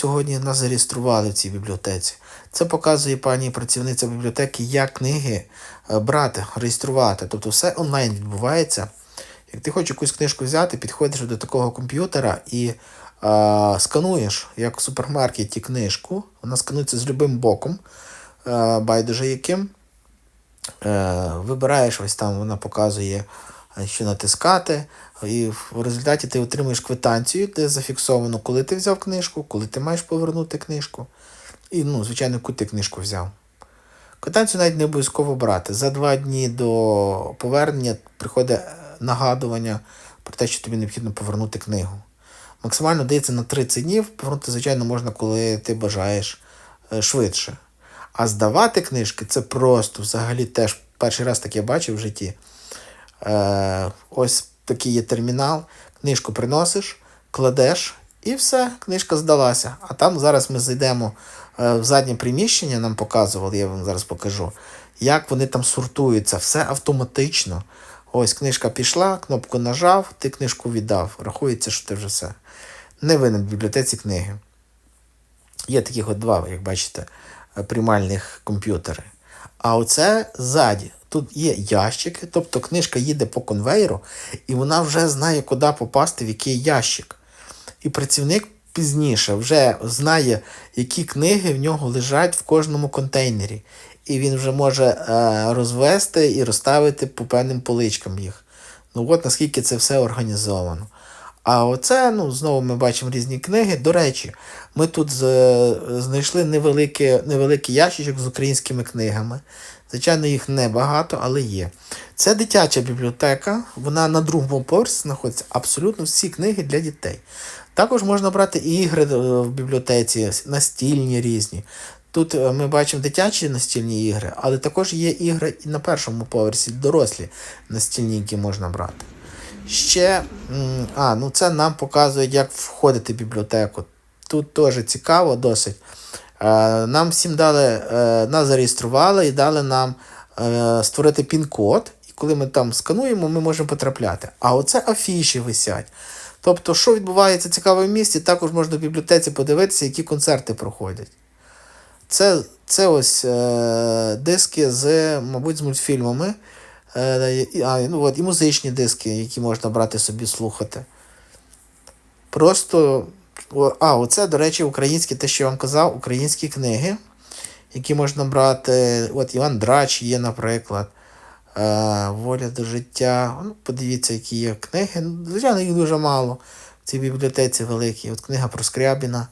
Сьогодні нас зареєстрували в цій бібліотеці. Це показує пані працівниця бібліотеки, як книги е, брати, реєструвати. Тобто все онлайн відбувається. Як ти хочеш якусь книжку взяти, підходиш до такого комп'ютера і е, скануєш, як в супермаркеті книжку. Вона сканується з любим боком, е, байдуже яким. Вибираєш, ось там вона показує, що натискати, і в результаті ти отримуєш квитанцію, де зафіксовано, коли ти взяв книжку, коли ти маєш повернути книжку. І, ну, звичайно, яку ти книжку взяв. Квитанцію навіть не обов'язково брати. За два дні до повернення приходить е, нагадування про те, що тобі необхідно повернути книгу. Максимально дається на 30 днів, повернути, звичайно, можна, коли ти бажаєш е, швидше. А здавати книжки це просто взагалі теж перший раз таке бачив в житті. Е, ось такий є термінал. Книжку приносиш, кладеш, і все, книжка здалася. А там зараз ми зайдемо е, в заднє приміщення, нам показували, я вам зараз покажу, як вони там сортуються. Все автоматично. Ось книжка пішла, кнопку нажав, ти книжку віддав. Рахується, що ти вже все. Не винен в бібліотеці книги. Є таких от два, як бачите, е, приймальних комп'ютери. А оце ззаді. Тут є ящики, тобто книжка їде по конвейеру, і вона вже знає, куди попасти, в який ящик. І працівник пізніше вже знає, які книги в нього лежать в кожному контейнері. І він вже може е, розвести і розставити по певним поличкам їх. Ну от наскільки це все організовано. А оце, ну, знову ми бачимо різні книги. До речі, ми тут знайшли невеликий, невеликий ящичок з українськими книгами. Звичайно, їх небагато, але є. Це дитяча бібліотека, вона на другому поверсі знаходиться абсолютно всі книги для дітей. Також можна брати ігри е, в бібліотеці, настільні різні. Тут е, ми бачимо дитячі настільні ігри, але також є ігри і на першому поверсі дорослі настільні, які можна брати. Ще, а, ну це нам показують, як входити в бібліотеку. Тут теж цікаво досить. Е, Нам всім дали, е, нас зареєстрували і дали нам е, створити пін-код. І коли ми там скануємо, ми можемо потрапляти. А оце афіші висять. Тобто, що відбувається цікаво в місті, також можна в бібліотеці подивитися, які концерти проходять. Це, це ось е, диски з, мабуть, з мультфільмами. Е, а, ну, от, і музичні диски, які можна брати собі слухати. Просто. А, оце, до речі, українські, те, що я вам казав, українські книги, які можна брати. От Іван Драч є, наприклад. Е, Воля до життя. Ну, подивіться, які є книги. Ну, Звичайно, їх дуже мало в цій бібліотеці великій. От книга про Скрябіна.